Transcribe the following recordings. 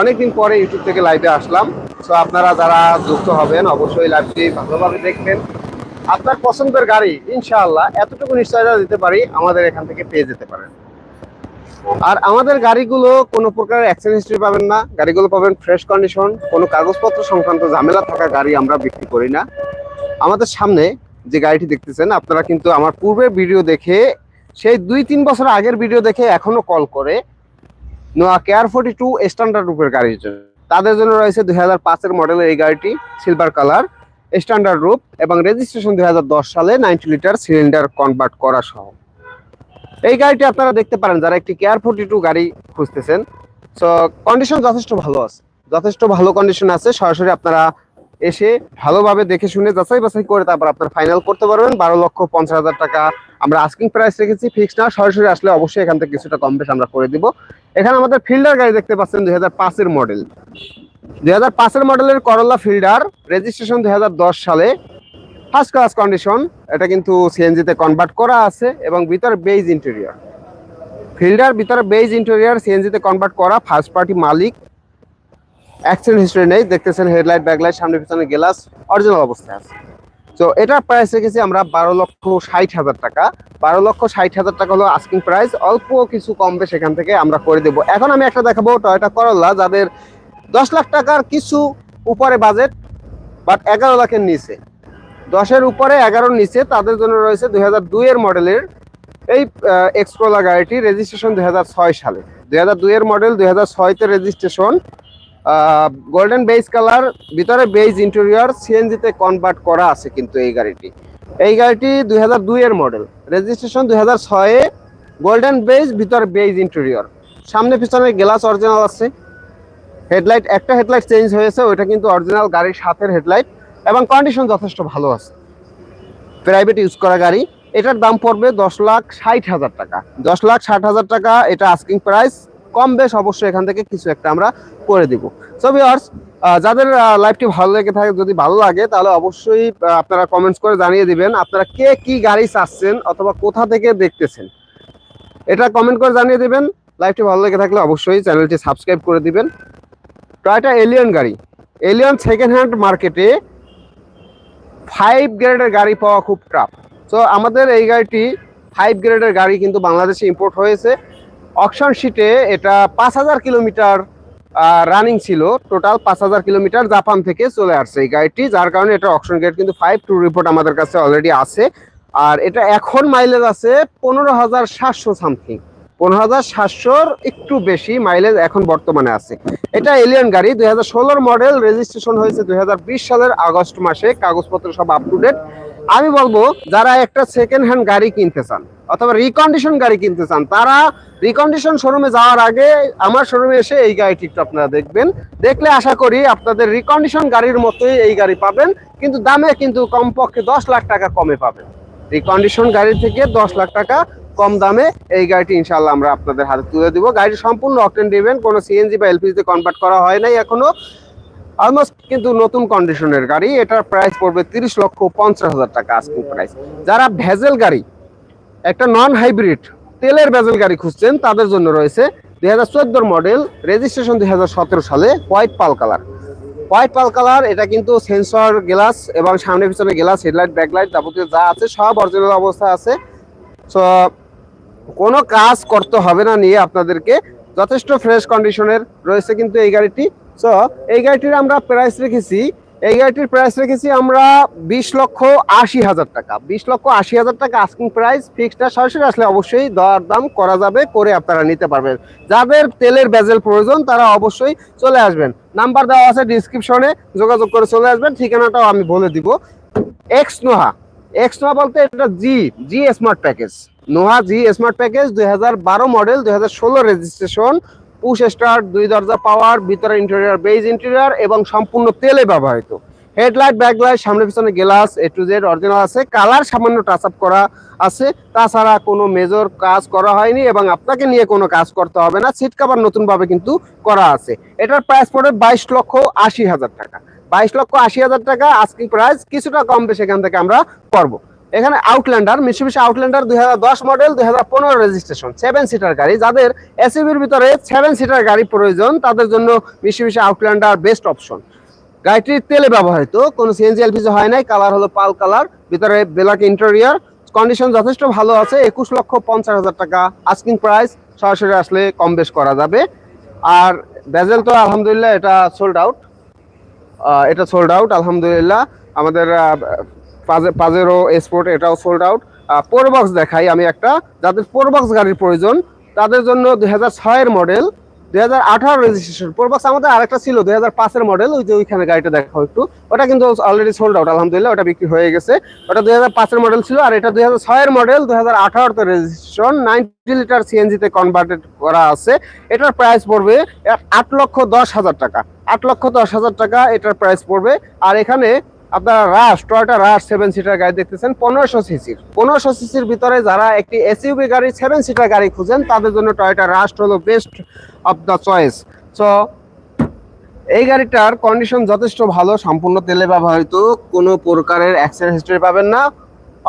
অনেকদিন পরে ইউটিউব থেকে লাইভে আসলাম। তো আপনারা যারা যুক্ত হবেন, অবশ্যই লাইভটি ভালোভাবে দেখবেন। আপনার পছন্দের গাড়ি, ইনশাআল্লাহ, এতটুকু নিশ্চয়তা দিতে পারি, আমাদের এখান থেকে পেয়ে যেতে পারেন। আর আমাদের গাড়িগুলো কোনো প্রকার অ্যাক্সিডেন্ট হিস্ট্রি পাবেন না। গাড়িগুলো পাবেন ফ্রেশ কন্ডিশন কোনো কাগজপত্র সংক্রান্ত ঝামেলা থাকা গাড়ি আমরা বিক্রি করি না। আমাদের সামনে যে গাড়িটি দেখতেছেন, আপনারা কিন্তু আমার পূর্বের ভিডিও দেখে, সেই দুই তিন বছর আগের ভিডিও দেখে এখনও কল করে Noah care forty two standard রূপের গাড়ির জন্য তাদের জন্য রয়েছে দুই হাজার পাঁচের মডেলের এই গাড়িটি সিলভার কালার স্ট্যান্ডার্ড রূপ এবং রেজিস্ট্রেশন দুই হাজার দশ সালে নাইনটি লিটার সিলিন্ডার কনভার্ট করা সহ। এই গাড়িটি আপনারা দেখতে পারেন যারা একটি কেয়ার ফোর্টি টু গাড়ি খুঁজতেছেন। সো কন্ডিশন যথেষ্ট ভালো আছে। যথেষ্ট ভালো কন্ডিশন আছে। সরাসরি আপনারা এসে ভালোভাবে দেখে শুনে যাচাই বাছাই করে তারপর আপনার ফাইনাল করতে পারবেন। বারো লক্ষ পঞ্চাশ হাজার টাকা আমরা আস্কিং প্রাইস রেখেছি। ফিক্স না, সরাসরি আসলে অবশ্যই এখান থেকে কিছুটা কম বেশ আমরা করে দিব। এখানে আমাদের ফিল্ডার গাড়ি দেখতে পাচ্ছেন দুই হাজার পাঁচের মডেল দুই হাজার পাঁচের মডেলের করলা ফিল্ডার রেজিস্ট্রেশন দুই হাজার দশ সালে। ফার্স্ট ক্লাস কন্ডিশন এটা কিন্তু সিএনজিতে কনভার্ট করা আছে এবং ভিতরে বেজ ইন্টেরিয়র ফিল্ডার ভিতরে বেজ ইন্টেরিয়র সিএনজিতে কনভার্ট করা ফার্স্ট পার্টি মালিক অ্যাক্সিডেন্ট হিস্ট্রি নেই, দেখতেছেন হেডলাইট ব্যাকলাইট সামনে পিছনে গ্লাস অরিজিনাল অবস্থায় আছে। তো এটার প্রাইস রেখেছি আমরা বারো লক্ষ ষাট হাজার টাকা। বারো লক্ষ ষাট হাজার টাকা হলো আস্কিং প্রাইস অল্প কিছু কমবে সেখান থেকে আমরা করে দেবো। এখন আমি একটা দেখাবো টয়টা করল্লা যাদের দশ লাখ টাকার কিছু উপরে বাজেট বাট এগারো লাখের নিচে। দশের উপরে, এগারোর নিচে, তাদের জন্য রয়েছে দুই হাজার দুইয়ের মডেলের এই এক্সপ্রোলা গাড়িটি রেজিস্ট্রেশন দুই হাজার ছয় সালে। দুই হাজার দুইয়ের মডেল দুই হাজার ছয়তে রেজিস্ট্রেশন গোল্ডেন বেজ কালার ভিতরে বেজ ইন্টেরিয়র সিএনজিতে কনভার্ট করা আছে কিন্তু এই গাড়িটি। এই গাড়িটি দুই দুইয়ের মডেল রেজিস্ট্রেশন দুই হাজার ছয়ে গোল্ডেন বেজ ভিতরে বেজ ইন্টেরিয়র সামনে পিছনে গ্লাস অরিজিনাল আছে। হেডলাইট একটা হেডলাইট চেঞ্জ হয়েছে, ওইটা কিন্তু অরিজিনাল গাড়ির সাথের হেডলাইট এবং কন্ডিশন যথেষ্ট ভালো আছে। প্রাইভেট ইউজ করা গাড়ি। এটার দাম পড়বে দশ লাখ ষাট হাজার টাকা। দশ লাখ ষাট হাজার টাকা, এটা আস্কিং প্রাইস কম বেশ অবশ্যই এখান থেকে কিছু একটা আমরা করে দিব। সো ভিউয়ার্স যাদের লাইভটি ভালো লেগে থাকে, যদি ভালো লাগে, তাহলে অবশ্যই আপনারা কমেন্টস করে জানিয়ে দিবেন আপনারা কে কি গাড়ি চাচ্ছেন অথবা কোথা থেকে দেখতেছেন। এটা কমেন্ট করে জানিয়ে দিবেন। লাইভটি ভালো লেগে থাকলে অবশ্যই চ্যানেলটি সাবস্ক্রাইব করে দিবেন। টয়টা এলিয়ন গাড়ি। এলিয়ন সেকেন্ড হ্যান্ড মার্কেটে ফাইভ গ্রেডের গাড়ি পাওয়া খুব টাফ তো আমাদের এই গাড়িটি ফাইভ গ্রেডের গাড়ি কিন্তু বাংলাদেশে ইম্পোর্ট হয়েছে। অকশন শিটে এটা পাঁচ হাজার কিলোমিটার রানিং ছিল। টোটাল পাঁচ হাজার কিলোমিটার জাপান থেকে চলে আসছে এই গাড়িটি, যার কারণে এটা অকশন গেট কিন্তু ফাইভ টু রিপোর্ট আমাদের কাছে অলরেডি আছে। আর এটা এখন মাইলেজ আছে পনেরো হাজার সাতশো সামথিং পনেরো হাজার সাতশোর একটু বেশি মাইলেজ এখন বর্তমানে আছে। এটা এলিয়ন গাড়ি, দুই হাজার মডেল রেজিস্ট্রেশন হয়েছে দুই সালের আগস্ট মাসে, কাগজপত্র সব আপ টু ডেট আমি বলব, যারা একটা সেকেন্ড হ্যান্ড গাড়ি কিনতে চান, অথবা রিকন্ডিশন গাড়ি কিনতে চান, তারা রিকন্ডিশন শোরুমে যাওয়ার আগে আমার শোরুমে এসে এই গাড়িটি আপনারা দেখবেন। দেখলে আশা করি আপনাদের রিকন্ডিশন গাড়ির মতোই এই গাড়ি পাবেন, কিন্তু দামে কিন্তু কমপক্ষে দশ লাখ টাকা কমে পাবেন। রিকন্ডিশন গাড়ি থেকে দশ লাখ টাকা কম দামে এই গাড়িটি ইনশাল্লাহ আমরা আপনাদের হাতে তুলে দিব। গাড়িটি সম্পূর্ণ অকটেন ডিভেন কোনো সিএনজি বা এলপিজিতে কনভার্ট করা হয় নাই এখনও। অলমোস্ট কিন্তু নতুন কন্ডিশনের গাড়ি, এটার প্রাইস পড়বে তিরিশ লক্ষ পঞ্চাশ হাজার টাকা আজকের প্রাইস যারা ভেজেল গাড়ি, একটা নন হাইব্রিড তেলের ভেজেল গাড়ি খুঁজছেন, তাদের জন্য রয়েছে দুই হাজার মডেল রেজিস্ট্রেশন দুই হাজার সতেরো সালে white pearl colour white pearl colour এটা কিন্তু সেন্সর গ্লাস এবং সামনে পিছনে গ্লাস হেডলাইট ব্যাকলাইট যাবতীয় যা আছে, সব অরিজিনাল অবস্থা আছে। সো কোনো কাজ করতে হবে না নিয়ে আপনাদেরকে যথেষ্ট ফ্রেশ কন্ডিশনের রয়েছে কিন্তু এই গাড়িটি। সো এই গাড়িটির আমরা প্রাইস রেখেছি, এই গাড়িটির প্রাইস রেখেছি আমরা বিশ লক্ষ আশি হাজার টাকা। বিশ লক্ষ আশি হাজার টাকা আস্কিং প্রাইস ফিক্সড সরাসরি আসলে অবশ্যই দর দাম করা যাবে, করে আপনারা নিতে পারবেন। যাদের তেলের বেজেল প্রয়োজন, তারা অবশ্যই চলে আসবেন। নাম্বার দেওয়া আছে ডিসক্রিপশনে যোগাযোগ করে চলে আসবেন। ঠিকানাটাও আমি বলে দিব। এক্স নোহা এক্স নোহা বলতে এটা জি G smart package Noah G smart package দুই মডেল দুই হাজার ষোলো রেজিস্ট্রেশন পুশ স্টার্ট, দুই দরজা পাওয়ার, ভিতরে ইন্টেরিয়র বেজ ইন্টেরিয়র এবং সম্পূর্ণ তেলে ব্যবহৃত। হেডলাইট ব্যাকলাইট সামনে পিছনে glass A to Z original আছে। কালার সামান্য টাচ আপ করা আছে। তাছাড়া কোনো মেজর কাজ করা হয়নি এবং আপনাকে নিয়ে কোনো কাজ করতে হবে না। সিট কাভার নতুনভাবে কিন্তু করা আছে। এটার প্রাইস পড়ে বাইশ লক্ষ আশি হাজার টাকা। বাইশ লক্ষ আশি হাজার টাকা আজকে প্রাইস কিছুটা কম বেশি এখান থেকে আমরা করব। এখানে আউটল্যান্ডার মিশিবিশি আউটল্যান্ডার দু হাজার দশ মডেল দুই হাজার পনেরো রেজিস্ট্রেশন সেভেন সিটার গাড়ি, যাদের এসইউভির ভিতরে সেভেন সিটার গাড়ি প্রয়োজন, তাদের জন্য মিশিবিশি আউটল্যান্ডার বেস্ট অপশন গাড়িটি তেলে ব্যবহৃত, কোনো সিএনজি এলপিজি হয় নাই কালার হলো পাল কালার ভিতরে ব্ল্যাক ইন্টেরিয়ার কন্ডিশন যথেষ্ট ভালো আছে, একুশ লক্ষ পঞ্চাশ হাজার টাকা আস্কিং প্রাইস সরাসরি আসলে কম বেশ করা যাবে। আর ব্যাজেল তো আলহামদুলিল্লাহ এটা সোল্ড আউট এটা সোল্ড আউট আলহামদুলিল্লাহ। আমাদের পাজেরো স্পোর্ট এটাও সোল্ড আউট পোরবক্স দেখাই আমি একটা। যাদের পোরবক্স গাড়ির প্রয়োজন, তাদের জন্য দুই হাজার মডেল দুই হাজার আঠারো রেজিস্ট্রেশন পোরবক্স আমাদের আরেকটা ছিল, দুই হাজার পাঁচের মডেল ওই যে ওইখানে গাড়িটা দেখাও একটু। ওটা কিন্তু অলরেডি সোল্ড আউট আলহামদুলিল্লাহ, ওটা বিক্রি হয়ে গেছে। ওটা দুই হাজার পাঁচের মডেল ছিল, আর এটা দুই হাজার ছয়ের মডেল দুই হাজার আঠারোতে রেজিস্ট্রেশন নাইনটি লিটার সিএনজিতে কনভার্টেড করা আছে। এটার প্রাইস পড়বে আট লক্ষ দশ হাজার টাকা। আট লক্ষ দশ হাজার টাকা এটার প্রাইস পড়বে। আর এখানে আপনারা Rush Toyota Rush seven seater গাড়ি দেখতেছেন, পনেরোশো সিসির পনেরোশো সিসির ভিতরে যারা একটি এসইউবি গাড়ি সেভেন সিটার গাড়ি খুঁজেন, তাদের জন্য টয়টা রাশ হলো best of the choice so এই গাড়িটার কন্ডিশন যথেষ্ট ভালো, সম্পূর্ণ তেলে ব্যবহৃত, কোনো প্রকারের অ্যাক্সিডেন্ট হিস্ট্রি পাবেন না।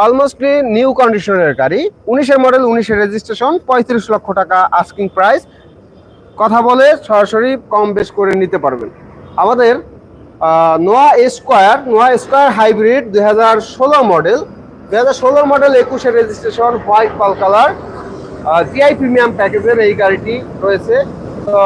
অলমোস্টলি নিউ কন্ডিশনের গাড়ি, উনিশের মডেল উনিশের রেজিস্ট্রেশন পঁয়ত্রিশ লক্ষ টাকা আস্কিং প্রাইস কথা বলে সরাসরি কম বেশ করে নিতে পারবেন। আমাদের Noah Esquire Noah Esquire hybrid দুই হাজার ষোলো মডেল। দুই হাজার ষোলো মডেল একুশে registration white pearl colour Gi premium প্যাকেজের এই গাড়িটি রয়েছে। তো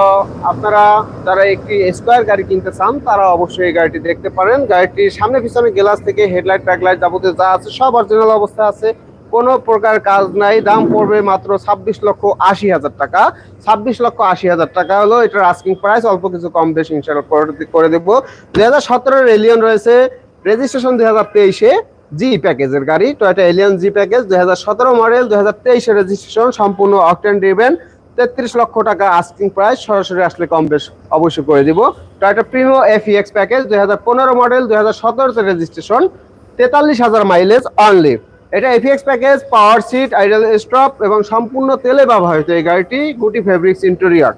আপনারা যারা একটি স্কোয়ার গাড়ি কিনতে চান, তারা অবশ্যই এই গাড়িটি দেখতে পারেন। গাড়িটির সামনে পিছনে গ্লাস থেকে হেডলাইট ব্যাকলাইট যাবতীয় যা আছে, সব অরিজিনাল অবস্থা আছে। কোনো প্রকার কাজ নাই। দাম পড়বে মাত্র ছাব্বিশ লক্ষ আশি হাজার টাকা। ছাব্বিশ লক্ষ আশি হাজার টাকা হলো এটার আস্কিং প্রাইস অল্প কিছু কম বেশি ইনশাল্লাহ করে- দেবো। দুই হাজার সতেরোর এলিয়ন রয়েছে। রেজিস্ট্রেশন দুই হাজার তেইশে জি প্যাকেজের গাড়ি। টয়টা এলিয়ন জি প্যাকেজ দুই হাজার সতেরো মডেল দুই হাজার তেইশে রেজিস্ট্রেশন সম্পূর্ণ অকটেন ড্রিভেন তেত্রিশ লক্ষ টাকা আস্কিং প্রাইস সরাসরি আসলে কম বেশ অবশ্যই করে দিব। Toyota Premio F X package দুই হাজার পনেরো মডেল দুই হাজার সতেরোতে রেজিস্ট্রেশন তেতাল্লিশ হাজার মাইলেজ অনলি এটা FX package power seat idle stop এবং সম্পূর্ণ তেলে ব্যবহৃত এই গাড়িটি গুটি ফেব্রিক্স ইন্টেরিয়র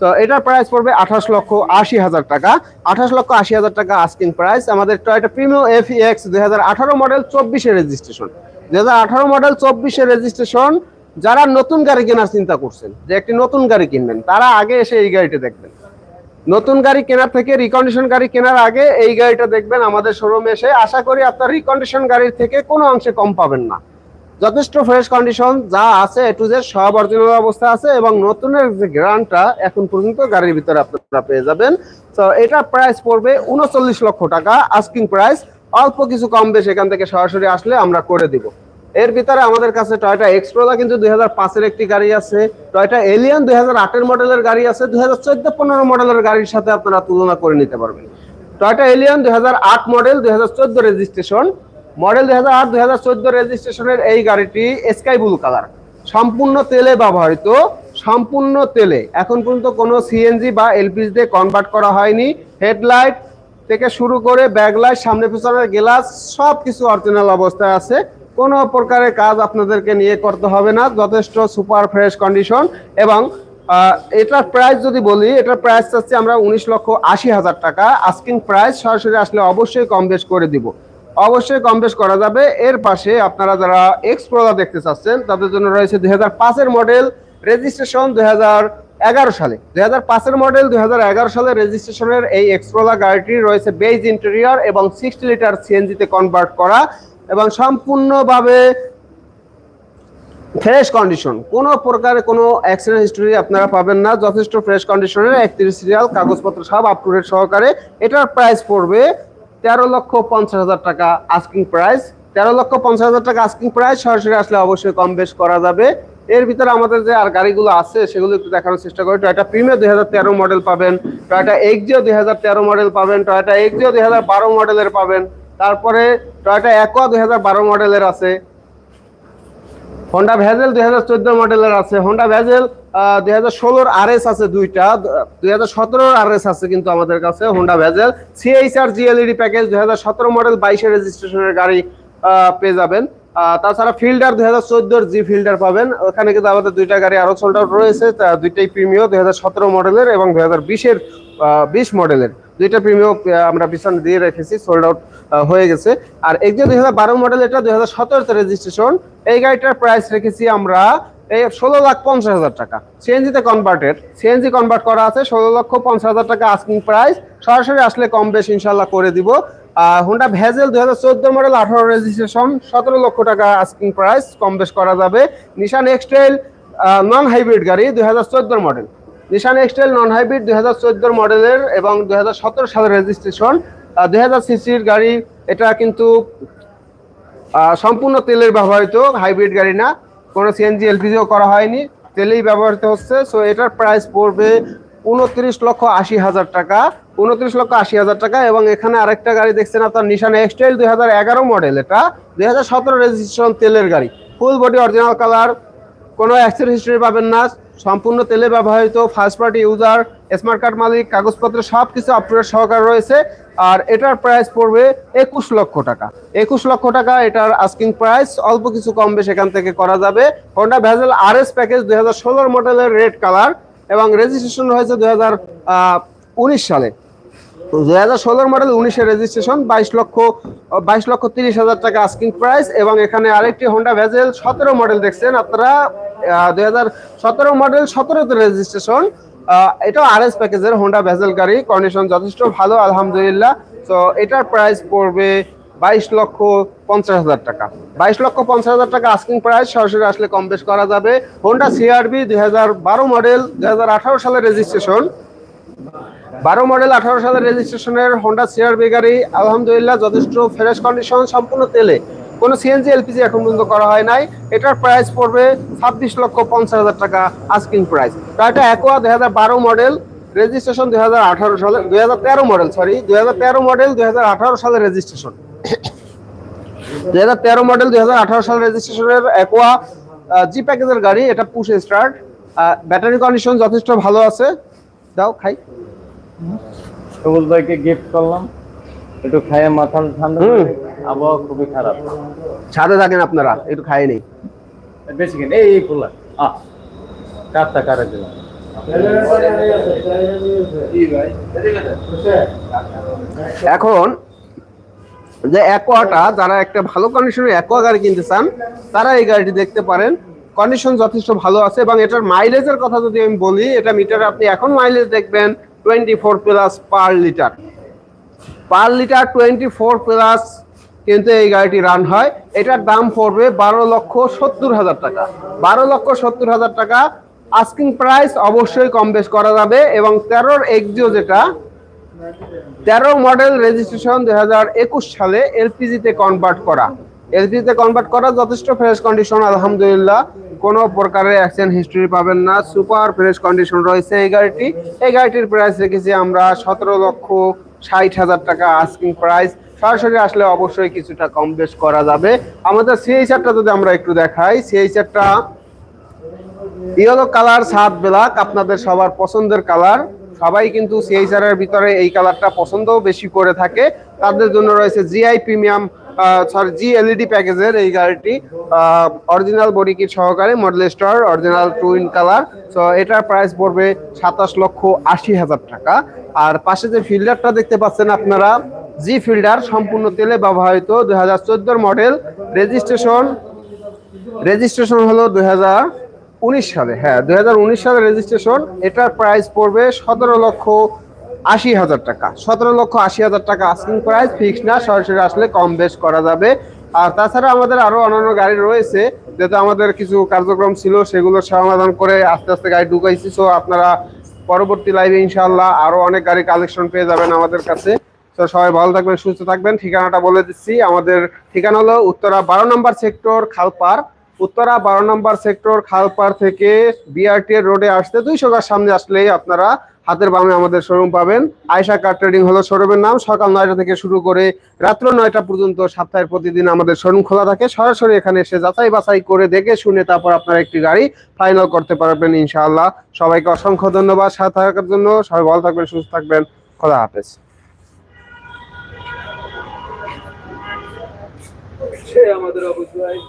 তো এটার প্রাইস পড়বে আঠাশ লক্ষ আশি হাজার টাকা। আঠাশ লক্ষ আশি হাজার টাকা আস্কিং প্রাইস আমাদের টয়টা প্রিমিও এফ এক্স দুই হাজার আঠারো মডেল চব্বিশে রেজিস্ট্রেশন দুই হাজার আঠারো মডেল চব্বিশে রেজিস্ট্রেশন যারা নতুন গাড়ি কেনার চিন্তা করছেন, যে একটি নতুন গাড়ি কিনবেন, তারা আগে এসে এই গাড়িটি দেখবেন। নতুন গাড়ি কেনার থেকে রিকন্ডিশন গাড়ি কেনার আগে এই গাড়িটা দেখবেন আমাদের শোরুমে এসে, আশা করি আপনার রিকন্ডিশন গাড়ির থেকে কোনো অংশে কম পাবেন না। যথেষ্ট ফ্রেশ কন্ডিশন যা আছে এ টু জেড সব অরিজিনাল অবস্থা আছে এবং নতুনের যে গ্রান্টটা এখন পর্যন্ত গাড়ির ভিতরে আপনারা পেয়ে যাবেন। তো এটা প্রাইস পড়বে উনচল্লিশ লক্ষ টাকা আস্কিং প্রাইস অল্প কিছু কম বেশ এখান থেকে সরাসরি আসলে আমরা করে দিব। এর ভিতরে আমাদের কাছে টয়টা এক্সপ্লোরা কিন্তু দুই হাজার পাঁচের একটি গাড়ি আছে। টয়টা এলিয়ন দুই হাজার আটের মডেলের গাড়ি আছে। দুই হাজার চোদ্দ পনেরো মডেলের গাড়ির সাথে আপনারা তুলনা করে নিতে পারবেন। টয়টা এলিয়ন দুই হাজার আট মডেল, দুই হাজার চোদ্দ রেজিস্ট্রেশন মডেল দুই হাজার আট, দুই হাজার চোদ্দ রেজিস্ট্রেশনের এই গাড়িটি স্কাই ব্লু কালার সম্পূর্ণ তেলে ব্যবহৃত, সম্পূর্ণ তেলে। এখন পর্যন্ত কোনো সিএনজি বা এলপিজি দিয়ে কনভার্ট করা হয়নি। হেডলাইট থেকে শুরু করে ব্যাকলাইট সামনে পিছনের গ্লাস সব কিছু অরিজিনাল অবস্থায় আছে। কোনো প্রকারের কাজ আপনাদেরকে নিয়ে করতে হবে না। যথেষ্ট সুপার ফ্রেশ কন্ডিশন এবং এটার প্রাইস যদি বলি, এটার প্রাইস চাচ্ছি আমরা উনিশ লক্ষ আশি হাজার টাকা। আস্কিং প্রাইস সরাসরি আসলে অবশ্যই কম বেশ করে দিব। অবশ্যই কম বেশ করা যাবে। এর পাশে আপনারা যারা এক্সপ্লোরা দেখতে চাচ্ছেন, তাদের জন্য রয়েছে দুই হাজার পাঁচের মডেল রেজিস্ট্রেশন দুই হাজার এগারো সালে। দুই হাজার পাঁচের মডেল দুই হাজার এগারো সালে রেজিস্ট্রেশনের এই এক্সপ্লোরা গাড়িটি রয়েছে বেজ ইন্টেরিয়র এবং সিক্সটি লিটার সিএনজিতে কনভার্ট করা। এবং সম্পূর্ণভাবে ফ্রেশ কন্ডিশন কোনো প্রকারের কোনো অ্যাক্সিডেন্ট হিস্টোরি আপনারা পাবেন না। যথেষ্ট ফ্রেশ কন্ডিশনের একত্রিশ সিরিয়াল কাগজপত্র সব আপ টু ডেট সহকারে। এটার প্রাইস পড়বে তেরো লক্ষ পঞ্চাশ হাজার টাকা আস্কিং প্রাইস তেরো লক্ষ পঞ্চাশ হাজার টাকা আস্কিং প্রাইস সরাসরি আসলে অবশ্যই কম বেশ করা যাবে। এর ভিতরে আমাদের যে আর গাড়িগুলো আছে, সেগুলো একটু দেখানোর চেষ্টা করি। টয়টা প্রিমিয়ার দুই হাজার তেরো মডেল পাবেন। টয়টা এক্সিও দুই হাজার তেরো মডেল পাবেন। টয়টা এক্সিও দুই হাজার বারো মডেলের পাবেন। তারপরে টয়টা অ্যাকোয়া দুই হাজার বারো মডেলের আছে। হোন্ডা ভ্যাজেল দুই হাজার চোদ্দ মডেলের আছে। হন্ডা ভ্যাজেল দুই হাজার ষোলোর আর এস আছে দুইটা, দুই হাজার সতেরোর আর এস আছে কিন্তু আমাদের কাছে Honda Vezel C H R G L E D package দুই হাজার সতেরো মডেল বাইশে রেজিস্ট্রেশনের গাড়ি পেয়ে যাবেন। তাছাড়া ফিল্ডার দুই হাজার চোদ্দোর জি ফিল্ডার পাবেন। ওখানে কিন্তু আমাদের দুইটা গাড়ি আরও সোল্ড রয়েছে। দুইটাই প্রিমিয় দুই হাজার সতেরো মডেলের এবং দুই হাজার বিশের বিশ মডেলের দুইটা প্রিমিয় আমরা পিছনে দিয়ে রেখেছি সোল্ড আউট হয়ে গেছে। আর এক্সিও দুই বারো মডেল এটা দুই হাজার রেজিস্ট্রেশন এই গাড়িটার প্রাইস রেখেছি আমরা, এই ষোলো লাখ পঞ্চাশ হাজার টাকা। সিএনজিতে কনভার্টেড সিএনজি কনভার্ট করা আছে, ষোলো লক্ষ পঞ্চাশ হাজার টাকা আস্কিং প্রাইস সরাসরি আসলে কম বেশ ইনশাল্লাহ করে দিব। হোন্ডা ভেজেল দুই হাজার চোদ্দ মডেল আঠারো রেজিস্ট্রেশন সতেরো লক্ষ টাকা আস্কিং প্রাইস কম বেশ করা যাবে। নিশান এক্সটেল নন হাইব্রিড গাড়ি, দুই হাজার মডেল নিশান এক্সটেল নন হাইব্রিড দুই হাজার চোদ্দোর মডেলের এবং দুই হাজার সতেরো সালের রেজিস্ট্রেশন দুই হাজার সিসির গাড়ি, এটা কিন্তু সম্পূর্ণ তেলের ব্যবহৃত, হাইব্রিড গাড়ি না। কোনো সিএনজি এলপিজিও করা হয়নি। তেলেই ব্যবহৃত হচ্ছে। সো এটার প্রাইস পড়বে উনত্রিশ লক্ষ আশি হাজার টাকা। উনত্রিশ লক্ষ আশি হাজার টাকা এবং এখানে আরেকটা গাড়ি দেখছেন আপনার নিশান এক্সটাইল দুই হাজার এগারো মডেল এটা দুই হাজার সতেরো রেজিস্ট্রেশন তেলের গাড়ি। ফুল বডি অরিজিনাল কালার কোনো অ্যাক্সিডেন্ট হিস্ট্রি পাবেন না। সম্পূর্ণ তেলে ব্যবহৃত first party user smart card মালিক, কাগজপত্র সব কিছু আপডেট সহকার রয়েছে। আর এটার প্রাইস পড়বে একুশ লক্ষ টাকা। একুশ লক্ষ টাকা এটার আস্কিং প্রাইস অল্প কিছু কম বেশ এখান থেকে করা যাবে। Honda Vezel R S package দুই মডেলের রেড কালার এবং রেজিস্ট্রেশন হয়েছে দুই হাজার উনিশ সালে। দুই হাজার ষোলোর মডেল উনিশের রেজিস্ট্রেশন বাইশ লক্ষ বাইশ লক্ষ তিরিশ হাজার টাকা আস্কিং প্রাইস এবং এখানে আরেকটি হোন্ডা ভেজেল সতেরো মডেল দেখছেন আপনারা দুই হাজার সতেরো মডেল সতেরোতে রেজিস্ট্রেশন এটাও আর এস প্যাকেজের হোন্ডা ভেজেল গাড়ি কন্ডিশন যথেষ্ট ভালো, আলহামদুলিল্লাহ। তো এটার প্রাইস পড়বে বাইশ লক্ষ পঞ্চাশ হাজার টাকা। বাইশ লক্ষ পঞ্চাশ হাজার টাকা আস্কিং প্রাইস সরাসরি আসলে কম বেশ করা যাবে। হোন্ডা সিআরবি দুই হাজার বারো মডেল দুই হাজার আঠারো সালের রেজিস্ট্রেশন বারো মডেল আঠারো সালের রেজিস্ট্রেশনের হোন্ডা সিআরবি গাড়ি, আলহামদুলিল্লাহ, যথেষ্ট ফ্রেশ কন্ডিশন সম্পূর্ণ তেলে। কোনো সিএনজি এলপিজি এখন পর্যন্ত করা হয় নাই। এটার প্রাইস পড়বে ছাব্বিশ লক্ষ পঞ্চাশ হাজার টাকা আস্কিং প্রাইস এটা অ্যাকোয়া দুই হাজার বারো মডেল রেজিস্ট্রেশন দুই হাজার আঠারো সালে দুই হাজার তেরো মডেল সরি দুই হাজার তেরো মডেল দুই হাজার আঠারো সালের রেজিস্ট্রেশন দুই হাজার তেরো মডেল দুই হাজার আঠারো সালের রেজিস্ট্রেশনের অ্যাকোয়া জি প্যাকেজের গাড়ি এটা পুশ স্টার্ট ব্যাটারি কন্ডিশন যথেষ্ট ভালো আছে। দাও খাই। সবুজ ভাইকে গিফট করলাম। একটু খাইয়ে মাথা ঠান্ডা। আবহাওয়া খুবই খারাপ। ছাদে থাকেন আপনারা একটু খাই নেই। বেশি কিনে এই এই খোলা। আহ চারটা কারে দিলাম এখন যে অ্যাকোয়াটা যারা একটা ভালো কন্ডিশনের অ্যাকোয়া গাড়ি কিনতে চান তারা এই গাড়িটি দেখতে পারেন। কন্ডিশন যথেষ্ট ভালো আছে এবং এটার মাইলেজের কথা যদি আমি বলি এটা মিটারে আপনি এখন মাইলেজ দেখবেন twenty four plus per litre per litre twenty four plus কিন্তু এই গাড়িটি রান হয়। এটার দাম পড়বে বারো লক্ষ সত্তর হাজার টাকা। বারো লক্ষ সত্তর হাজার টাকা। আস্কিং প্রাইস অবশ্যই কম বেশ করা যাবে এবং তেরোর এক্সিও যেটা, তেরো মডেল রেজিস্ট্রেশন দুই হাজার একুশ সালে এলপিজিতে কনভার্ট করা। এলপিজিতে কনভার্ট করা যথেষ্ট ফ্রেশ কন্ডিশন আলহামদুলিল্লাহ। কোনো প্রকারের অ্যাক্সিডেন্ট হিস্ট্রি পাবেন না। সুপার ফ্রেশ কন্ডিশন রয়েছে এই গাড়িটি। এই গাড়িটির প্রাইস রেখেছি আমরা সতেরো লক্ষ ষাট হাজার টাকা। আস্কিং প্রাইস সরাসরি আসলে অবশ্যই কিছুটা কম বেশ করা যাবে। আমাদের সিএইচআরটা যদি আমরা একটু দেখাই সিএইচআরটা ইয়েলো কালার সাত ব্ল্যাক আপনাদের সবার পছন্দের কালার সবাই কিন্তু সিএইচআর এর ভিতরে এই কালারটা পছন্দও বেশি করে থাকে। তাদের জন্য রয়েছে Gi premium sorry G LED প্যাকেজের এই গাড়িটি। অরিজিনাল বডি কিট সহকারে model star original twin colour তো এটার প্রাইস পড়বে সাতাশ লক্ষ আশি হাজার টাকা। আর পাশে যে ফিল্ডারটা দেখতে পাচ্ছেন আপনারা জি ফিল্ডার, সম্পূর্ণ তেলে ব্যবহৃত দুই হাজার চোদ্দোর মডেল। রেজিস্ট্রেশন রেজিস্ট্রেশন হলো দুই হাজার উনিশ সালে। হ্যাঁ দুই হাজার উনিশ সালে রেজিস্ট্রেশন। এটার প্রাইস পড়বে সতেরো লক্ষ আশি হাজার টাকা। সতেরো লক্ষ আশি হাজার টাকা আস্কিং প্রাইস ফিক্স না, সরাসরি আসলে কম বেশ করা যাবে। আর তাছাড়া আমাদের আরও অন্যান্য গাড়ি রয়েছে, যেহেতু আমাদের কিছু কার্যক্রম ছিল, সেগুলো সমাধান করে আস্তে আস্তে গাড়ি ঢুকাইছি। সো আপনারা পরবর্তী লাইভে ইনশাল্লাহ আরও অনেক গাড়ি কালেকশন পেয়ে যাবেন আমাদের কাছে। তো সবাই ভালো থাকবেন, সুস্থ থাকবেন। ঠিকানাটা বলে দিচ্ছি। আমাদের ঠিকানা হলো উত্তরা বারো নম্বর সেক্টর খালপার। উত্তরা বারো নম্বর সেক্টর খালপার থেকে বিআরটি রোডে আসতে দুইশো গাছ সামনে আসলেই আপনারা হাতের বামে আমাদের শোরুম পাবেন। আয়সা কার ট্রেডিং হলো শোরুমের নাম। সকাল নয়টা থেকে শুরু করে রাত্র নয়টা পর্যন্ত সপ্তাহের প্রতিদিন আমাদের শোরুম খোলা থাকে। সরাসরি এখানে এসে যাচাই বাছাই করে দেখে শুনে তারপর আপনারা একটি গাড়ি ফাইনাল করতে পারবেন ইনশাআল্লাহ। সবাইকে অসংখ্য ধন্যবাদ। সাথে থাকার জন্য সবাই ভালো থাকবেন, সুস্থ থাকবেন। খোদা হাফেজ। সে আমাদের অবশ্যই